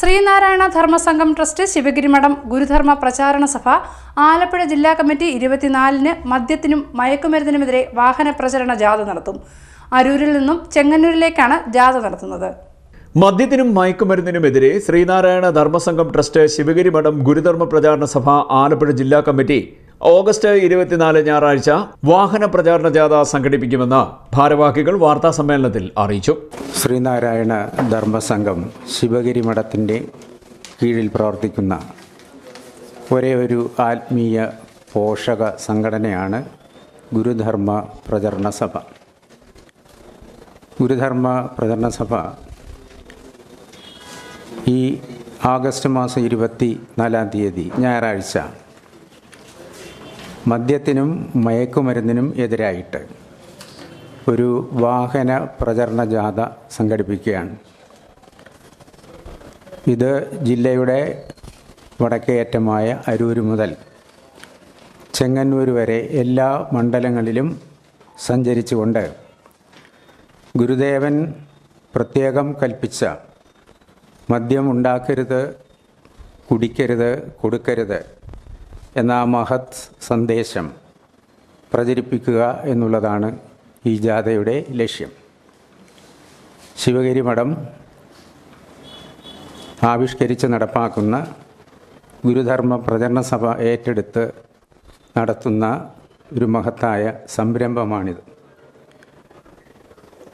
Sreenarayana Dharma Sangham trust Sivagiri Mutt Gurudharma Pracharana Sabha Alappuzha ജില്ലാ committee ഇരുപത്തിനാലിന് മദ്യത്തിനും മയക്കുമരുന്നിനുമെതിരെ വാഹന പ്രചരണ ജാഥ നടത്തും. അരൂരിൽ നിന്നും ചെങ്ങന്നൂരിലേക്കാണ് ജാഥ നടത്തുന്നത്. മദ്യത്തിനും മയക്കുമരുന്നിനുമെതിരെ ശ്രീനാരായണ ധർമ്മസംഘം ട്രസ്റ്റ് ശിവഗിരി മഠം ഗുരുധർമ്മ പ്രചാരണ സഭ ആലപ്പുഴ ജില്ലാ കമ്മിറ്റി ഓഗസ്റ്റ് ഇരുപത്തിനാല് ഞായറാഴ്ച വാഹന പ്രചാരണ ജാഥ സംഘടിപ്പിക്കുമെന്ന് ഭാരവാഹികൾ വാർത്താ സമ്മേളനത്തിൽ അറിയിച്ചു. ശ്രീനാരായണ ധർമ്മസംഘം ശിവഗിരി മഠത്തിന്റെ കീഴിൽ പ്രവർത്തിക്കുന്ന ഒരേ ഒരു ആത്മീയ പോഷക സംഘടനയാണ് ഗുരുധർമ്മ പ്രചരണ സഭ. ഗുരുധർമ്മ പ്രചരണ സഭ ഈ ആഗസ്റ്റ് മാസം ഇരുപത്തി നാലാം തീയതി ഞായറാഴ്ച മദ്യത്തിനും മയക്കുമരുന്നിനും എതിരായിട്ട് ഒരു വാഹന പ്രചരണ ജാഥ സംഘടിപ്പിക്കുകയാണ്. ഇത് ജില്ലയുടെ വടക്കേയറ്റമായ അരൂർ മുതൽ ചെങ്ങന്നൂർ വരെ എല്ലാ മണ്ഡലങ്ങളിലും സഞ്ചരിച്ചുകൊണ്ട് ഗുരുദേവൻ പ്രത്യേകം കൽപ്പിച്ച മദ്യം ഉണ്ടാക്കരുത് കുടിക്കരുത് കൊടുക്കരുത് എന്ന മഹത് സന്ദേശം പ്രചരിപ്പിക്കുക എന്നുള്ളതാണ് ഈ ജാഥയുടെ ലക്ഷ്യം. ശിവഗിരി മഠം ആവിഷ്കരിച്ച് നടപ്പാക്കുന്ന ഗുരുധർമ്മ പ്രചരണ സഭ ഏറ്റെടുത്ത് നടത്തുന്ന ഒരു മഹത്തായ സംരംഭമാണിത്.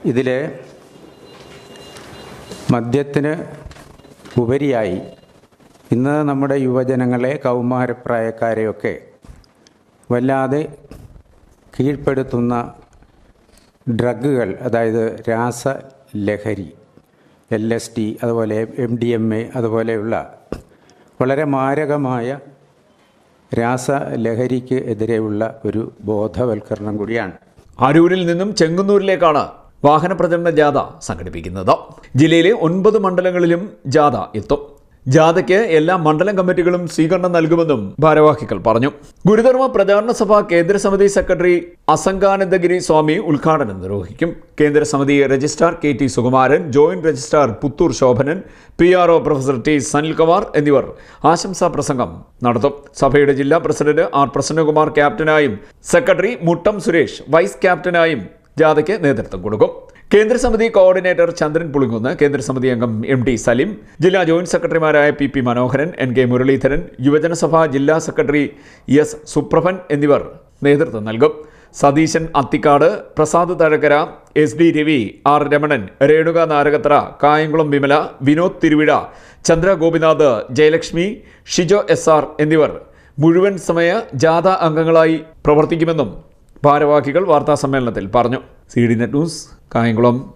ഇതിൽ മദ്യത്തിന് ഉപരിയായി ഇന്ന് നമ്മുടെ യുവജനങ്ങളെ കൗമാരപ്രായക്കാരെയൊക്കെ വല്ലാതെ കീഴ്പ്പെടുത്തുന്ന ഡ്രഗുകൾ അതായത് രാസലഹരി എൽ എസ് ടി അതുപോലെ എം ഡി എം എ അതുപോലെയുള്ള വളരെ മാരകമായ രാസലഹരിക്ക് എതിരെയുള്ള ഒരു ബോധവൽക്കരണം കൂടിയാണ്. അരൂരിൽ നിന്നും ചെങ്ങന്നൂരിലേക്കാണ് വാഹന പ്രചരണ ജാഥ സംഘടിപ്പിക്കുന്നത്. ജില്ലയിലെ ഒൻപത് മണ്ഡലങ്ങളിലും ജാഥ എത്തും. ജാഥയ്ക്ക് എല്ലാ മണ്ഡലം കമ്മിറ്റികളും സ്വീകരണം നൽകുമെന്നും ഭാരവാഹികൾ പറഞ്ഞു. ഗുരുധർമ്മ പ്രചാരണ സഭ കേന്ദ്ര സമിതി സെക്രട്ടറി അസംഗാനന്ദഗിരി സ്വാമി ഉദ്ഘാടനം നിർവഹിക്കും. കേന്ദ്ര സമിതി registrar K T Sukumaran joint registrar Puthur Sobhanan P R O professor T Sanilkumar എന്നിവർ ആശംസാ പ്രസംഗം നടത്തും. സഭയുടെ ജില്ലാ പ്രസിഡന്റ് ആർ പ്രസന്നകുമാർ ക്യാപ്റ്റനായും സെക്രട്ടറി മുട്ടം സുരേഷ് വൈസ് ക്യാപ്റ്റനായും ജാഥയ്ക്ക് നേതൃത്വം കൊടുക്കും. കേന്ദ്ര സമിതി കോർഡിനേറ്റർ ചന്ദ്രൻ പുളിങ്കുന്ന് കേന്ദ്രസമിതി അംഗം എം ടി സലിം ജില്ലാ ജോയിന്റ് സെക്രട്ടറിമാരായ P P Manoharan N K Muraleedharan യുവജനസഭ ജില്ലാ സെക്രട്ടറി എസ് സുപ്രഭൻ എന്നിവർ നേതൃത്വം നൽകും. Satheesan Athikkad Prasad Thazhakkara S D Ravi R Ramanan Renuka Narakathra Kayamkulam Vimala Vinod Thiruvizha Chandra Gopinath Jayalakshmi Shijo S R എന്നിവർ മുഴുവൻ സമയ ജാഥ അംഗങ്ങളായി പ്രവർത്തിക്കുമെന്നും ഭാരവാഹികൾ വാർത്താ സമ്മേളനത്തിൽ പറഞ്ഞു. C D net news Kayamkulam.